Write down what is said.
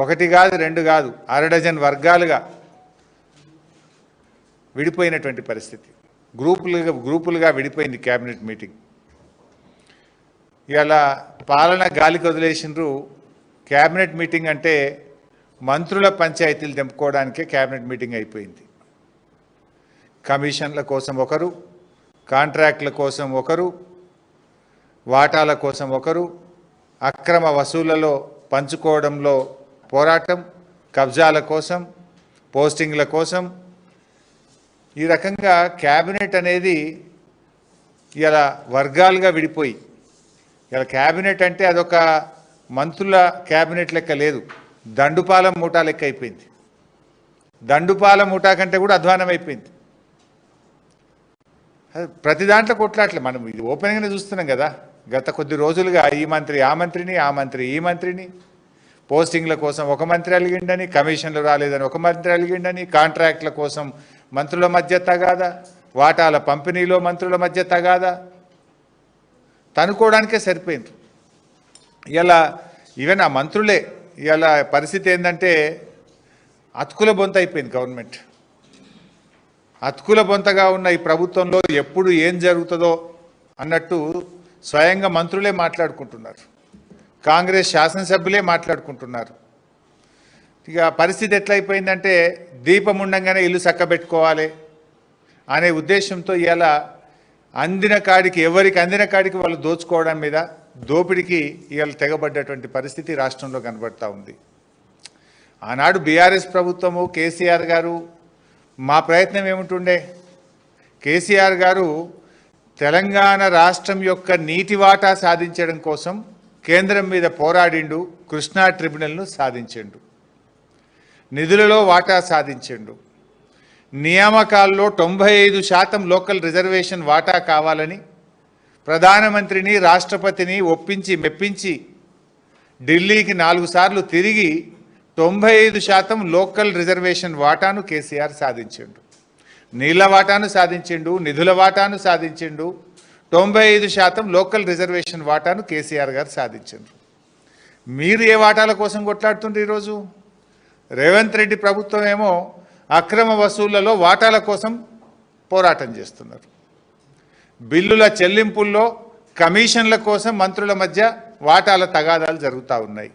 ఒకటి కాదు రెండు కాదు అర డజన్ వర్గాలుగా విడిపోయినటువంటి పరిస్థితి. గ్రూపులుగా గ్రూపులుగా విడిపోయింది క్యాబినెట్ మీటింగ్. ఇలా పాలన గాలికి వదిలేసినారు క్యాబినెట్ మీటింగ్ అంటే మంత్రుల పంచాయతీలు తెంపుకోవడానికే క్యాబినెట్ మీటింగ్ అయిపోయింది. కమిషన్ల కోసం ఒకరు కాంట్రాక్ట్ల కోసం ఒకరు వాటాల కోసం ఒకరు అక్రమ వసూళ్ళలో పంచుకోవడంలో పోరాటం కబ్జాల కోసం పోస్టింగ్ల కోసం. ఈ రకంగా క్యాబినెట్ అనేది ఇలా వర్గాలుగా విడిపోయి ఇలా క్యాబినెట్ అంటే అదొక మంత్రుల క్యాబినెట్ లెక్క లేదు. దండుపాల మూటా లెక్క అయిపోయింది. దండుపాల మూటా కంటే కూడా అధ్వానం అయిపోయింది. ప్రతి దాంట్లో కొట్లాట్లే. మనం ఇది ఓపెన్గానే చూస్తున్నాం కదా. గత కొద్ది రోజులుగా ఈ మంత్రి ఆ మంత్రిని ఆ మంత్రి ఈ మంత్రిని. పోస్టింగ్ల కోసం ఒక మంత్రి అలిగిండని కమిషన్లు రాలేదని ఒక మంత్రి అలిగిండని కాంట్రాక్ట్ల కోసం మంత్రుల మధ్య తగాదా వాటాల పంపిణీలో మంత్రుల మధ్య తగాదా. తనుకోవడానికే సరిపోయింది. ఇలా ఈవెన్ ఆ మంత్రులే ఇలా పరిస్థితి ఏంటంటే అతుకుల బొంత అయిపోయింది గవర్నమెంట్. అతుకుల బొంతగా ఉన్న ఈ ప్రభుత్వంలో ఎప్పుడు ఏం జరుగుతుందో అన్నట్టు స్వయంగా మంత్రులే మాట్లాడుకుంటున్నారు. కాంగ్రెస్ శాసనసభ్యులే మాట్లాడుకుంటున్నారు. ఇక పరిస్థితి ఎట్లయిపోయిందంటే దీపం ఉండగానే ఇల్లు చక్కబెట్టుకోవాలి అనే ఉద్దేశంతో ఇలా అందిన కాడికి ఎవరికి అందిన కాడికి వాళ్ళు దోచుకోవడం మీద దోపిడికి ఇవాళ తెగబడ్డటువంటి పరిస్థితి రాష్ట్రంలో కనబడతా ఉంది. ఆనాడు బీఆర్ఎస్ ప్రభుత్వము కేసీఆర్ గారు మా ప్రయత్నం ఏముంటుండే? కేసీఆర్ గారు తెలంగాణ రాష్ట్రం యొక్క నీటి వాటా సాధించడం కోసం కేంద్రం మీద పోరాడిండు కృష్ణా ట్రిబ్యునల్ను సాధించిండు. నిధులలో వాటా సాధించిండు. నియామకాల్లో తొంభై ఐదు శాతం లోకల్ రిజర్వేషన్ వాటా కావాలని ప్రధానమంత్రిని రాష్ట్రపతిని ఒప్పించి మెప్పించి ఢిల్లీకి నాలుగు సార్లు తిరిగి తొంభై ఐదు శాతం లోకల్ రిజర్వేషన్ వాటాను కేసీఆర్ సాధించిండు. నీళ్ళ వాటాను సాధించిండు నిధుల వాటాను సాధించిండు తొంభై ఐదు శాతం లోకల్ రిజర్వేషన్ వాటాను కేసీఆర్ గారు సాధించారు మీరు ఏ వాటాల కోసం కొట్లాడుతుండ్రు ఈరోజు? రేవంత్ రెడ్డి ప్రభుత్వం ఏమో అక్రమ వసూళ్ళలో వాటాల కోసం పోరాటం చేస్తున్నారు. బిల్లుల చెల్లింపుల్లో కమిషన్ల కోసం మంత్రుల మధ్య వాటాల తగాదాలు జరుగుతూ ఉన్నాయి.